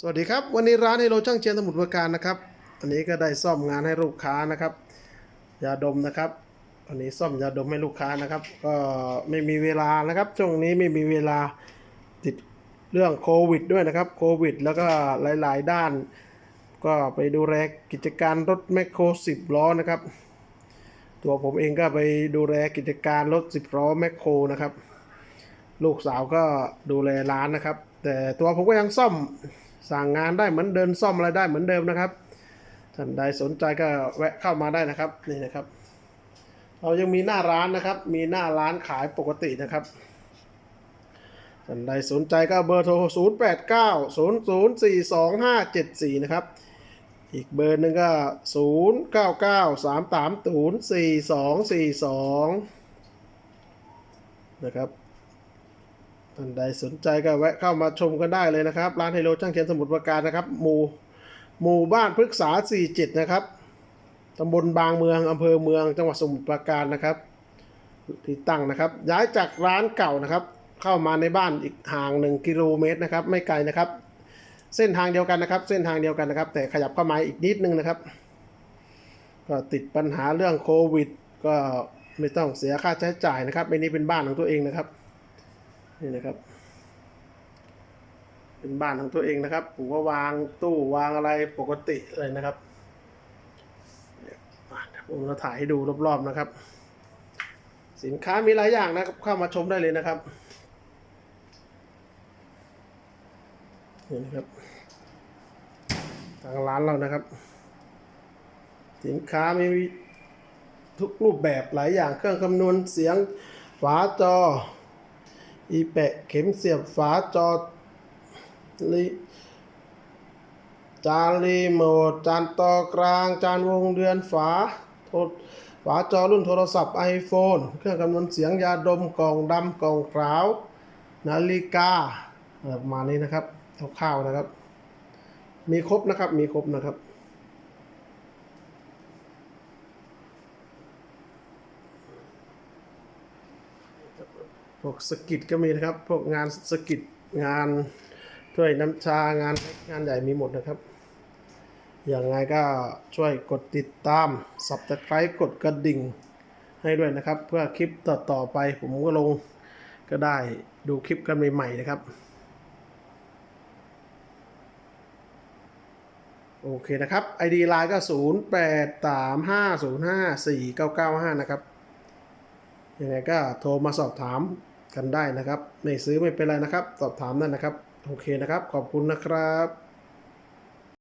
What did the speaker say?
สวัสดีครับ วันนี้ร้านไฮโลช่างเชียนสมุทรปราการนะครับ อันนี้ก็ได้ซ่อมงานให้ลูกค้านะครับ ยาดมนะครับ อันนี้ซ่อมยาดมให้ลูกค้านะครับ ก็ไม่มีเวลานะครับช่วงนี้ไม่มีเวลาติดเรื่องโควิดด้วยนะครับโควิด แล้วก็หลาย ๆ ด้าน ก็ไปดูแลกิจการรถแมคโครสิบล้อนะครับ ตัวผมเองก็ไปดูแลกิจการรถสิบล้อแมคโครนะครับ ลูกสาวก็ดูแลร้านนะครับ แต่ตัวผมก็ยังซ่อม สั่งงานได้เหมือนเดินซ่อมอะไรได้เหมือนเดิมนะครับท่านใดสนใจก็แวะเข้ามาได้นะครับนี่นะครับ เรายังมีหน้าร้านนะครับ มีหน้าร้านขายปกตินะครับท่านใดสนใจก็เบอร์โทร 0 8 9 0 0 4 2 5 7 4 นะครับ อีกเบอร์หนึ่งก็ 0 9 9 3 3 0 4 2 4 2 นะครับ ท่านใดสนใจก็แวะเข้ามาชมกันได้เลยนะครับ ร้านไฮโลช่างเขียนสมุทรปราการนะครับ หมู่หมู่บ้านพฤกษา 47 นะครับตำบลบางเมืองอำเภอเมืองจังหวัดสมุทรปราการนะครับที่ตั้งนะครับ ย้ายจากร้านเก่านะครับ เข้ามาในบ้านอีกห่าง 1 กิโลเมตรนะครับ ไม่ไกลนะครับ เส้นทางเดียวกันนะครับ เส้นทางเดียวกันนะครับ แต่ขยับเข้ามาอีกนิดนึงนะครับ ก็ติดปัญหาเรื่องโควิด ก็ไม่ต้องเสียค่าใช้จ่ายนะครับไม่นี้เป็นบ้านของตัวเองนะครับ นี่นะครับ เป็นบ้านของตัวเองนะครับผมก็วางตู้วางอะไรปกติเลยนะครับเนี่ยอะเดี๋ยวผมจะถ่ายให้ดูรอบๆนะครับ สินค้ามีหลายอย่างนะครับเข้ามาชมได้เลยนะครับนี่นะครับทางร้านเรานะครับ สินค้ามีทุกรูปแบบหลายอย่างเครื่องคำนวณเสียงฝาจอ อีแปะเข็มเสียบฝาจอลิจานรีโมทจานต่อกลางจานวงเดือนฝาโทรฝาจอรุ่นโทรศัพท์ iPhone เครื่องคำนวณเสียงยาดมกล่องดำกล่องขาว นาฬิกาอะไรประมาณนี้นะครับคร่าวๆนะครับ มีครบนะครับมีครบนะครับ วกสกิดก็มีนะครับ พวกงานสกิดงานถ้วยน้ำชางานงานใหญ่มีหมดนะครับ อย่างไรก็ช่วยกดติดตาม subscribe กดกระดิ่งให้ด้วยนะครับ เพื่อคลิปต่อๆไปผมก็ลงก็ได้ดูคลิปกันใหม่ๆนะครับ โอเคนะครับ ID ไลน์ก็ 0 8 3 5 0 5 4 9 9 5 นะครับยังไงก็โทรมาสอบถาม กันได้นะครับ ไม่ซื้อไม่เป็นไรนะครับ สอบถามนั่นนะครับ โอเคนะครับ ขอบคุณนะครับ